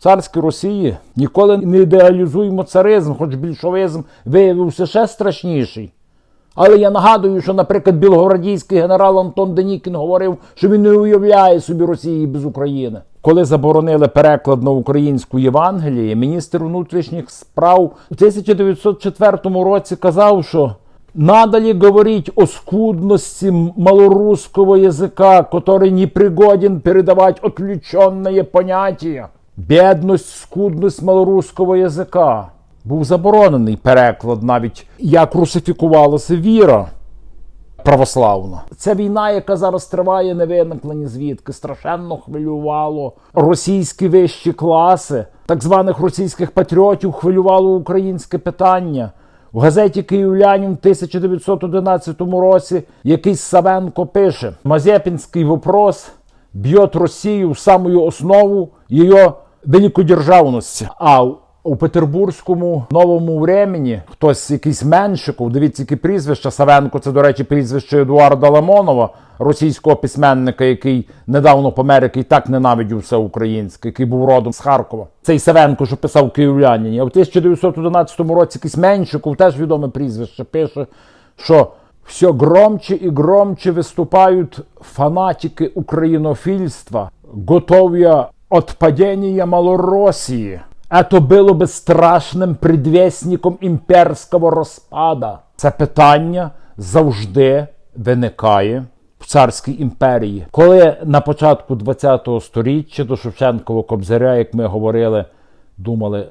царській Росії ніколи не ідеалізуємо царизм, хоч більшовизм виявився ще страшніший. Але я нагадую, що, наприклад, білогвардійський генерал Антон Денікін говорив, що він не уявляє собі Росії без України. Коли заборонили переклад на українську Євангеліє, міністр внутрішніх справ у 1904 році казав, що надалі говорить о скудности малорусского языка, который не пригоден передавать отвлеченные понятия. Бідність, скудність малорусского язика. Був заборонений переклад навіть як русифікувалася віра православна. Ця війна, яка зараз триває, не виникла звідки, страшенно хвилювало російські вищі класи, так званих російських патріотів хвилювало українське питання. В газеті Київлянін в 1911 році якийсь Савенко пише: Мазепінський вопрос б'є Росію в самую основу її великодержавності. А у Петербурзькому новому времені хтось якийсь Меншиков, дивіться, які прізвища. Савенко, це, до речі, прізвище Едуарда Лимонова, російського письменника, який недавно помер, який так ненавидів все українське, який був родом з Харкова. Цей Савенко, що писав київлянині. А в 1911 році якийсь Меншиков, теж відоме прізвище, пише, що все громче і громче виступають фанатики українофільства, готові от падения Малороссии. Это было би страшним предвісником імперського розпада. Це питання завжди виникає в царській імперії. Коли на початку ХХ століття до Шевченкового Кобзаря, як ми говорили, думали,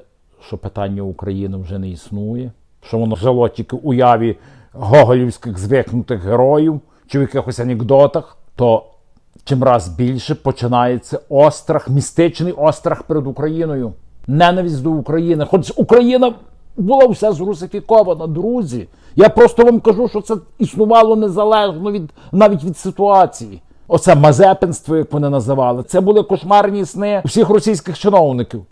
що питання України вже не існує, що воно жило тільки уяві гоголівських звикнутих героїв чи в якихось анекдотах, то чим раз більше починається острах, містичний острах перед Україною. Ненависть до України. Хоч Україна була вся зрусифікована, друзі. Я просто вам кажу, що це існувало незалежно від навіть від ситуації. Оце мазепинство, як вони називали, це були кошмарні сни всіх російських чиновників.